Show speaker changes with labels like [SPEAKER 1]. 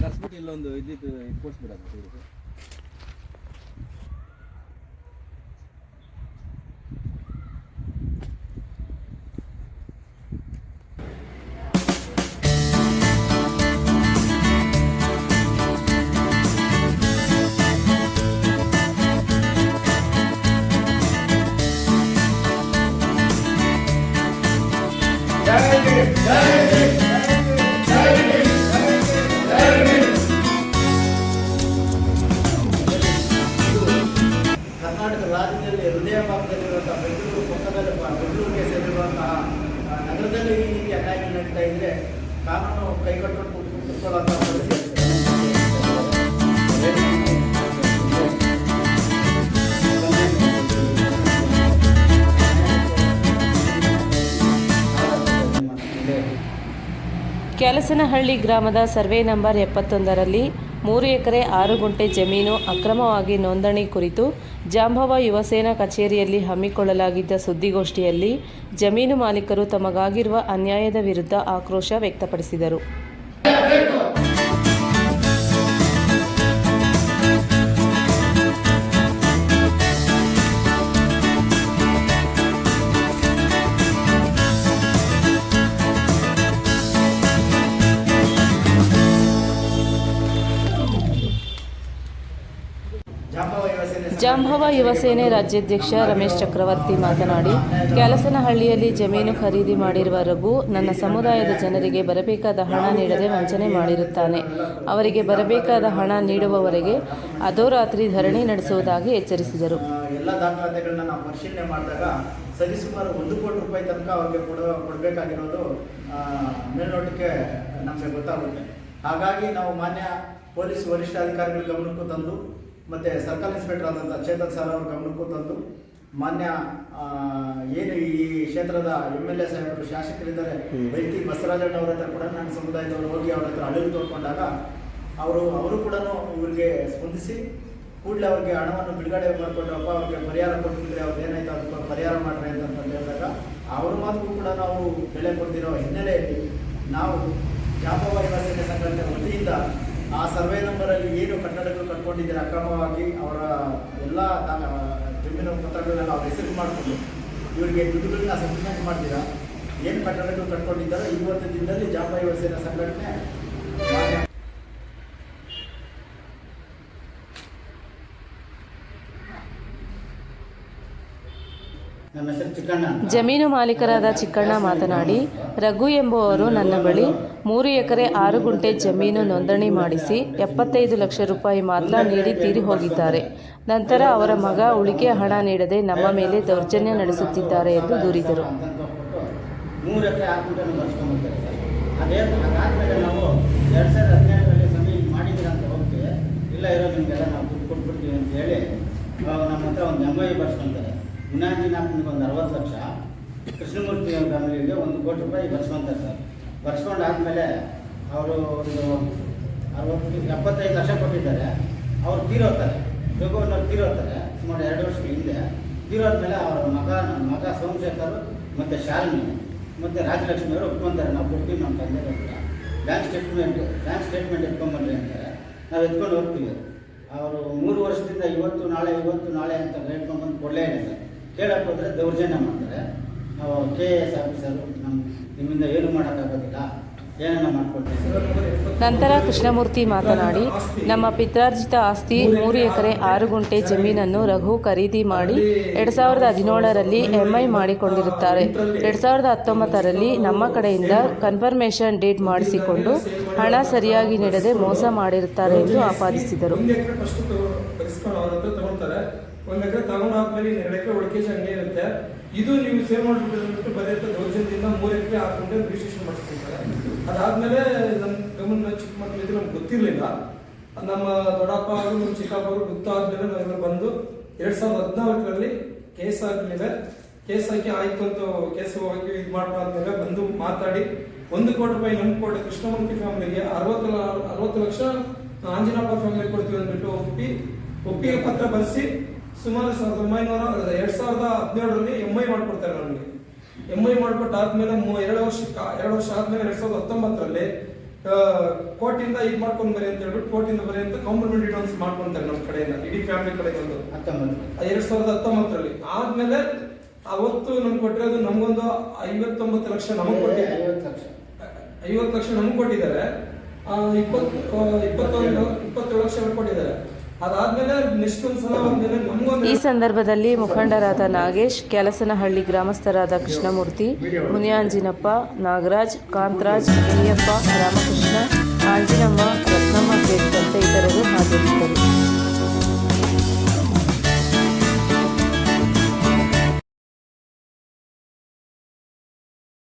[SPEAKER 1] ಕರ್ಸ್ಬಿಟ್ಟು ಇಲ್ಲೊಂದು ಇದ್ದಿದ್ದು ಇದು ಕೊಡ್ಸ್ಬಿಡೋದು.
[SPEAKER 2] ಕಾನೂನು
[SPEAKER 3] ಕ್ಯಾಲಸನಹಳ್ಳಿ ಗ್ರಾಮದ ಸರ್ವೆ ನಂಬರ್ ಎಪ್ಪತ್ತೊಂದರಲ್ಲಿ ಮೂರು ಎಕರೆ ಆರು ಗುಂಟೆ ಜಮೀನು ಅಕ್ರಮವಾಗಿ ನೋಂದಣಿ ಕುರಿತು ಜಾಂಬವ ಯುವಸೇನಾ ಕಚೇರಿಯಲ್ಲಿ ಹಮ್ಮಿಕೊಳ್ಳಲಾಗಿದ್ದ ಸುದ್ದಿಗೋಷ್ಠಿಯಲ್ಲಿ ಜಮೀನು ಮಾಲೀಕರು ತಮಗಾಗಿರುವ ಅನ್ಯಾಯದ ವಿರುದ್ಧ ಆಕ್ರೋಶ ವ್ಯಕ್ತಪಡಿಸಿದರು.
[SPEAKER 2] ಜಾಂಬವ ಯುವಸೇನೆ
[SPEAKER 3] ರಾಜ್ಯಾಧ್ಯಕ್ಷ ರಮೇಶ್ ಚಕ್ರವರ್ತಿ ಮಾತನಾಡಿ, ಕ್ಯಾಲಸನಹಳ್ಳಿಯಲ್ಲಿ ಜಮೀನು ಖರೀದಿ ಮಾಡಿರುವ ರಘು ನನ್ನ ಸಮುದಾಯದ ಜನರಿಗೆ ಬರಬೇಕಾದ ಹಣ ನೀಡದೆ ವಂಚನೆ ಮಾಡಿರುತ್ತಾನೆ. ಅವರಿಗೆ ಬರಬೇಕಾದ ಹಣ ನೀಡುವವರೆಗೆ ಅಧೋರಾತ್ರಿ ಧರಣಿ ನಡೆಸುವುದಾಗಿ ಎಚ್ಚರಿಸಿದರು.
[SPEAKER 2] ಎಲ್ಲ ದಾಖಲಾತಿಗಳನ್ನ ನಾವು ಪರಿಶೀಲನೆ ಮಾಡಿದಾಗ ಸರಿಸುಮಾರು ಒಂದು ಕೋಟಿ ರೂಪಾಯಿ ತನಕ ಅವರಿಗೆ ಕೊಡ, ಕೊಡಬೇಕಾಗಿರೋದು ಮೇಲ್ನೋಟಕ್ಕೆ ನಮಗೆ ಗೊತ್ತಾಗುತ್ತೆ. ಹಾಗಾಗಿ ನಾವು ಮಾನ್ಯ ಪೊಲೀಸ್ ವರಿಷ್ಠಾಧಿಕಾರಿಗಳ ಗಮನಕ್ಕೂ ತಂದು ಮತ್ತೆ ಸರ್ಕಲ್ ಇನ್ಸ್ಪೆಕ್ಟರ್ ಆದಂಥ ಚೇತನ್ ಸರ್ ಅವ್ರ ಗಮನಕ್ಕೂ ತಂದು ಮಾನ್ಯ ಏನು ಈ ಕ್ಷೇತ್ರದ ಎಂ ಎಲ್ ಎ ಸಾಹೇಬರು ಶಾಸಕರಿದ್ದಾರೆ ವೈದ್ಯ ಬಸವರಾಜಣ್ಣ ಅವರ ಹತ್ರ ಕೂಡ ನನ್ನ ಸಮುದಾಯದವರು ಹೋಗಿ ಅವ್ರ ಹತ್ರ ಅಳಿಲು ತೋಡ್ಕೊಂಡಾಗ ಅವರು ಅವರು ಕೂಡ ಇವರಿಗೆ ಸ್ಪಂದಿಸಿ ಕೂಡಲೇ ಅವ್ರಿಗೆ ಹಣವನ್ನು ಬಿಡುಗಡೆ ಮಾಡಿಕೊಂಡ್ರಪ್ಪ ಅವ್ರಿಗೆ ಪರಿಹಾರ ಕೊಟ್ಟಿದ್ರೆ ಅವ್ರು ಏನಾಯ್ತು ಅದಕ್ಕೆ ಪರಿಹಾರ ಮಾಡ್ರಿ ಅಂತ ಹೇಳಿದಾಗ ಅವ್ರ ಮಾತಿಗೂ ಕೂಡ ನಾವು ಬೆಳೆ ಕೊಡ್ತಿರೋ ಹಿನ್ನೆಲೆಯಲ್ಲಿ ನಾವು ವತಿಯಿಂದ ಆ ಸರ್ವೆ ನಂಬರಲ್ಲಿ ಏನು ಕಟ್ಟಡಗಳು ಕಟ್ಕೊಂಡಿದ್ದೀರಾ ಅಕ್ರಮವಾಗಿ ಅವರ ಎಲ್ಲ ಜಮೀನು ಪತ್ರಗಳನ್ನ ಅವ್ರ ಹೆಸರು ಮಾಡಿಕೊಂಡು ಇವರಿಗೆ ದುಡ್ಡುಗಳನ್ನ ಸಬ್ಮಿಷನ್ ಮಾಡ್ತೀರಾ? ಏನು ಕಟ್ಟಡಗಳು ಕಟ್ಕೊಂಡಿದ್ದಾರೆ ಇವತ್ತು ದಿನದಲ್ಲಿ ಜಾಂಬಾಯಿ ವಸೇನ ಸಂಘಟನೆ ಮಾನ್ಯ ನಮ್ಮ ಹೆಸರು ಚಿಕ್ಕಣ್ಣ ಅಂತ.
[SPEAKER 3] ಜಮೀನು ಮಾಲೀಕರಾದ ಚಿಕ್ಕಣ್ಣ ಮಾತನಾಡಿ ರಘು ಎಂಬುವರು ನನ್ನ ಬಳಿ ಮೂರು ಎಕರೆ ಆರು ಗುಂಟೆ ಜಮೀನು ನೋಂದಣಿ ಮಾಡಿಸಿ ಎಪ್ಪತ್ತೈದು ಲಕ್ಷ ರೂಪಾಯಿ ಮಾತ್ರ ನೀಡಿ ತೀರಿ ಹೋಗಿದ್ದಾರೆ. ನಂತರ ಅವರ ಮಗ ಉಳಿಕೆ ಹಣ ನೀಡದೆ ನಮ್ಮ ಮೇಲೆ ದೌರ್ಜನ್ಯ ನಡೆಸುತ್ತಿದ್ದಾರೆ ಎಂದು ದೂರಿದರು.
[SPEAKER 2] ಇಲ್ಲ ಇರೋ ನಿಮಗೆಲ್ಲ ನಾವು ದುಡ್ಡು ಕೊಟ್ಬಿಡ್ತೀವಿ ಅಂತ ಹೇಳಿ ನಮ್ಮ ಹತ್ರ ಒಂದು ಎಂ ಐ ಬರ್ಸ್ಕೊಂತಾರೆ. ಮುನಾಂಜಿನಾಥನಿಗೆ ಒಂದು ಅರವತ್ತು ಲಕ್ಷ, ಕೃಷ್ಣಮೂರ್ತಿ ಫ್ಯಾಮಿಲಿಗೆ ಒಂದು ಕೋಟಿ ರೂಪಾಯಿ ಬರ್ಸ್ಕೊಂತಾರೆ ಸರ್. ಬರ್ಸ್ಕೊಂಡಾದ್ಮೇಲೆ ಅವರು ಒಂದು ಅರವತ್ತು, ಎಪ್ಪತ್ತೈದು ಲಕ್ಷ ಕೊಟ್ಟಿದ್ದಾರೆ. ಅವ್ರು ತೀರೋತಾರೆ. ರಘುವನ್ನವ್ರು ತೀರೋತಾರೆ. ಸುಮಾರು ಎರಡು ವರ್ಷ ಹಿಂದೆ. ತೀರೋದ್ಮೇಲೆ ಅವರ ಮಗ ಮಗ ಸೋಮಶೇಖರ್ ಮತ್ತು ಶಾಲಿನಿ ಮತ್ತು ರಾಜಲಕ್ಷ್ಮಿ ಅವರು ಒಪ್ಕೊಂತಾರೆ. ನಾವು ಕೊಡ್ತೀವಿ ನಮ್ಮ ತಂದೆ ಅಂತ ಬ್ಯಾಂಕ್ ಸ್ಟೇಟ್ಮೆಂಟ್ ಬ್ಯಾಂಕ್ ಸ್ಟೇಟ್ಮೆಂಟ್ ಎತ್ಕೊಂಬನ್ರಿ ಅಂತಾರೆ. ನಾವು ಎತ್ಕೊಂಡು ಹೋಗ್ತೀವಿ. ಅವರು ಮೂರು ವರ್ಷದಿಂದ ಇವತ್ತು, ನಾಳೆ ಇವತ್ತು, ನಾಳೆ ಅಂತ ಹೇಳ್ಕೊಂಡ್ಬಂದು ಕೊಡಲೇ ಇಲ್ಲ ಸರ್. ಕೇಳಕ್ಕೆ ಹೋದರೆ ದೌರ್ಜನ್ಯ ಮಾಡ್ತಾರೆ. ನಾವು ಕೆ ಎ ಎಸ್ ಆಫೀಸರು ನಮ್ಮ ನಿಮ್ಮಿಂದ ಏನು ಮಾಡೋಕ್ಕಾಗೋದಿಲ್ಲ.
[SPEAKER 3] ನಂತರ ಕೃಷ್ಣಮೂರ್ತಿ ಮಾತನಾಡಿ ನಮ್ಮ ಪಿತ್ರಾರ್ಜಿತ ಆಸ್ತಿ ಮೂರು ಎಕರೆ ಆರು ಗುಂಟೆ ಜಮೀನನ್ನು ರಘು ಖರೀದಿ ಮಾಡಿ ಎರಡು ಸಾವಿರದ ಹದಿನೇಳರಲ್ಲಿ ಎಂಐ ಮಾಡಿಕೊಂಡಿರುತ್ತಾರೆ. ಎರಡು ಸಾವಿರದ ಹತ್ತೊಂಬತ್ತರಲ್ಲಿ ನಮ್ಮ ಕಡೆಯಿಂದ ಕನ್ಫರ್ಮೇಷನ್ ಡೇಟ್ ಮಾಡಿಸಿಕೊಂಡು ಹಣ ಸರಿಯಾಗಿ ನೀಡದೆ ಮೋಸ ಮಾಡಿರುತ್ತಾರೆ ಎಂದು ಆಪಾದಿಸಿದರು.
[SPEAKER 4] ಒಂದು ಎಕರೆ ತಗೊಂಡಾದ್ಮೇಲೆ ಎರಡು ಎಕರೆ ಹಂಗೆ ಇರುತ್ತೆ. ಇದು ನೀವು ಸೇವ್ ಮಾಡ್ಬಿಟ್ಟು ಬರೆಯುತ್ತೆ ದೌರ್ಜನ್ಯದಿಂದ ಮೂರು ಎಕರೆ ಹಾಕೊಂಡು ರಿಜಿಸ್ಟ್ರೇಷನ್ ಮಾಡಿಸ್ಕೊಳ್ತಾರೆ. ಅದಾದಮೇಲೆ ನಮ್ಮ ಗಮನ ಚಿಕ್ಕ ಮಕ್ಕಳಿದ್ರೆ ನಮ್ಗೆ ಗೊತ್ತಿರಲಿಲ್ಲ. ನಮ್ಮ ದೊಡ್ಡಪ್ಪ ಅವರು, ನಮ್ಮ ಚಿಕ್ಕಪ್ಪ ಅವರು ಗೊತ್ತಾದ್ಮೇಲೆ ನಾವೆಲ್ಲ ಬಂದು ಎರಡ್ ಸಾವಿರದ ಹದಿನಾಲ್ಕರಲ್ಲಿ ಕೇಸ್ ಆದ್ಮೇಲೆ ಕೇಸ್ ಹಾಕಿ ಆಯ್ತು ಅಂತ ಕೇಸ್ ಹೋಗಿ ಇದು ಮಾಡ್ಬಾದ್ಮೇಲೆ ಬಂದು ಮಾತಾಡಿ ಒಂದು ಕೋಟಿ ರೂಪಾಯಿ ನಮ್ಮ ಕೋಟೆ ಕೃಷ್ಣಮೂರ್ತಿ ಫ್ಯಾಮಿಲಿಗೆ ಅರವತ್ತು ಅರವತ್ತು ಲಕ್ಷ ಆಂಜನಪ್ಪ ಫ್ಯಾಮಿಲಿ ಕೊಡ್ತೀವಿ ಅಂದ್ಬಿಟ್ಟು ಒಪ್ಪಿ, ಒಪ್ಪಿಗೆ ಪತ್ರ ಬರೆಸಿ ಸುಮಾರು ಸಾವಿರದ ಒಂಬೈನೂರ ಎರಡ್ ಸಾವಿರದ ಹದಿನೇಳರಲ್ಲಿ ಎಂ ಐ ಮಾಡ್ಕೊಡ್ತಾರೆ ನಮಗೆ. ಎಂ ಐ ಮಾಡ್ಕೊಟ್ಟು ಆದ್ಮೇಲೆ ಮೂ- ಎರಡು ವರ್ಷ ಎರಡು ವರ್ಷ ಆದ್ಮೇಲೆ ಎರಡ್ ಸಾವಿರದ ಹತ್ತೊಂಬತ್ತರಲ್ಲಿ ಕೋರ್ಟಿಂದ ಇದು ಮಾಡ್ಕೊಂಡ್ ಬರೀ ಅಂತ ಹೇಳ್ಬಿಟ್ಟು ಕೋರ್ಟಿಂದ ಬರಿ ಅಂತ ಕಾಂಪ್ಲಿಮೆಂಟ್ ಡಿಟೋನ್ಸ್ ಮಾಡ್ಕೊಂತಾರೆ ನಮ್ಮ ಕಡೆಯಿಂದ ಇಡೀ ಫ್ಯಾಮಿಲಿ ಕಡೆ ಬಂದು.
[SPEAKER 2] ಹತ್ತೊಂಬತ್ತು
[SPEAKER 4] ಎರಡ್ ಸಾವಿರದ ಹತ್ತೊಂಬತ್ತರಲ್ಲಿ. ಆದ್ಮೇಲೆ ಅವತ್ತು ನಮ್ಗೆ ಕೊಟ್ಟಿರೋದು ನಮಗೊಂದು ಐವತ್ತೊಂಬತ್ತು ಲಕ್ಷ ನಮಗೆ ಕೊಟ್ಟಿದ್ದಾರೆ.
[SPEAKER 2] ಐವತ್ತು ಲಕ್ಷ.
[SPEAKER 4] ಐವತ್ತು ಲಕ್ಷ ನಮ್ಗೆ ಕೊಟ್ಟಿದ್ದಾರೆ. ಇಪ್ಪತ್ತು ಇಪ್ಪತ್ತೊಂದು ಇಪ್ಪತ್ತೇಳು ಲಕ್ಷ ಕೊಟ್ಟಿದ್ದಾರೆ.
[SPEAKER 3] ಈ ಸಂದರ್ಭದಲ್ಲಿ ಮುಖಂಡರಾದ ನಾಗೇಶ್ ಕ್ಯಾಲಸನಹಳ್ಳಿ ಗ್ರಾಮಸ್ಥರಾದ ಕೃಷ್ಣಮೂರ್ತಿ ಮುನಿಯಾಂಜಿನಪ್ಪ ನಾಗರಾಜ್ ಕಾಂತರಾಜ್ ಮುನಿಯಪ್ಪ ರಾಮಕೃಷ್ಣ ಆಂಜಿನಮ್ಮ